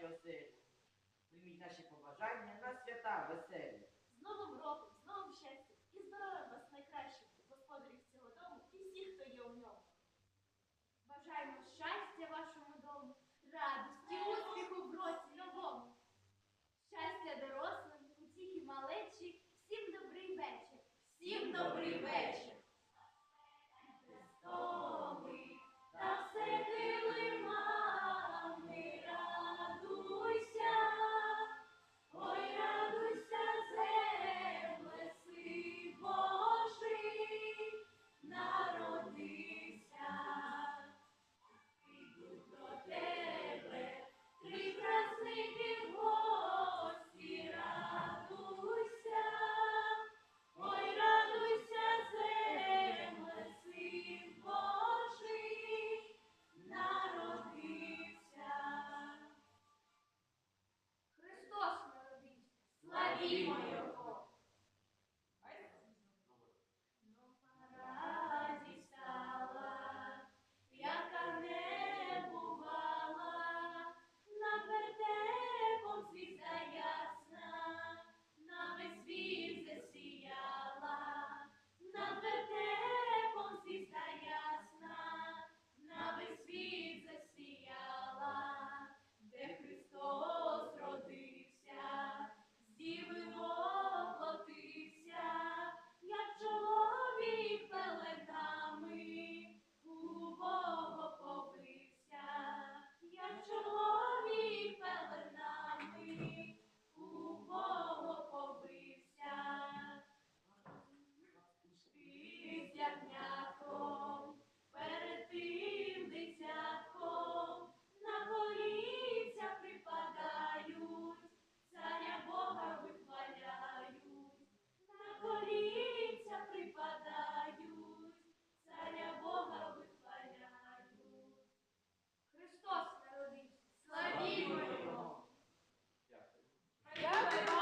нашій оселі. Прийміть наші побажання на свята веселі. З Новим роком!